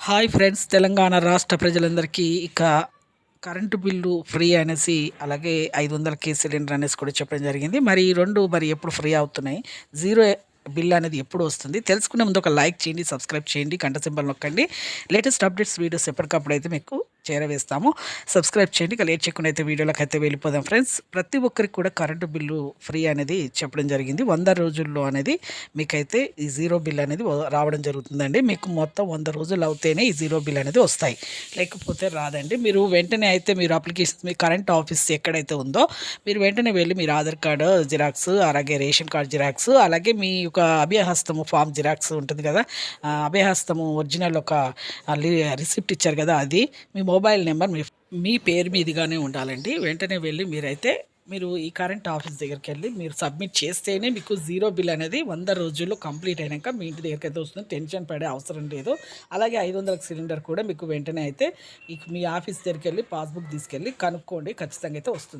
Hi friends Telangana రాష్ట్ర ప్రజలందరికీ ఇక కరెంటు బిల్లు ఫ్రీ అనేసి అలాగే ఐదు వందల వందలకి సిలిండర్ అనేసి కూడా చెప్పడం జరిగింది. మరి ఈ రెండు మరి ఎప్పుడు ఫ్రీ అవుతున్నాయి? జీరో బిల్ అనేది ఎప్పుడు వస్తుంది? తెలుసుకునే ముందు ఒక లైక్ చేయండి సబ్స్క్రైబ్ చేయండి గంట సింబల్ నొక్కండి. లేటెస్ట్ అప్డేట్స్ వీడియోస్ ఎప్పటికప్పుడు అయితే మీకు చేరవేస్తాము. సబ్స్క్రైబ్ చేయండి. ఇక లేట్ చేయకుండా అయితే వీడియోలకు అయితే వెళ్ళిపోదాం ఫ్రెండ్స్. ప్రతి ఒక్కరికి కూడా కరెంటు బిల్లు ఫ్రీ అనేది చెప్పడం జరిగింది. వంద రోజుల్లో అనేది మీకైతే ఈ జీరో బిల్ అనేది రావడం జరుగుతుందండి. మీకు మొత్తం వంద రోజులు అవుతేనే ఈ జీరో బిల్ అనేది వస్తాయి. లేకపోతే రాదండి. మీరు వెంటనే అయితే మీరు అప్లికేషన్ మీ కరెంట్ ఆఫీస్ ఎక్కడైతే ఉందో మీరు వెంటనే వెళ్ళి మీరు ఆధార్ కార్డు జిరాక్స్ అలాగే రేషన్ కార్డు జిరాక్స్ అలాగే మీ యొక్క అభయహస్తము ఫామ్ జిరాక్స్ ఉంటుంది కదా. అభయహస్తము ఒరిజినల్ ఒక రిసిప్ట్ ఇచ్చారు కదా అది. మీ మొబైల్ నెంబర్ మీ మీ పేరు మీదుగానే ఉండాలండి. వెంటనే వెళ్ళి మీరైతే మీరు ఈ కరెంట్ ఆఫీస్ దగ్గరికి వెళ్ళి మీరు సబ్మిట్ చేస్తేనే మీకు జీరో బిల్ అనేది వంద రోజుల్లో కంప్లీట్ అయినాక మీ ఇంటి దగ్గరికి అయితే వస్తుంది. టెన్షన్ పడే అవసరం లేదు. అలాగే ఐదు వందల సిలిండర్ కూడా మీకు వెంటనే అయితే మీ ఆఫీస్ దగ్గరికి వెళ్ళి పాస్బుక్ తీసుకెళ్ళి కనుక్కోండి. ఖచ్చితంగా అయితే వస్తుంది.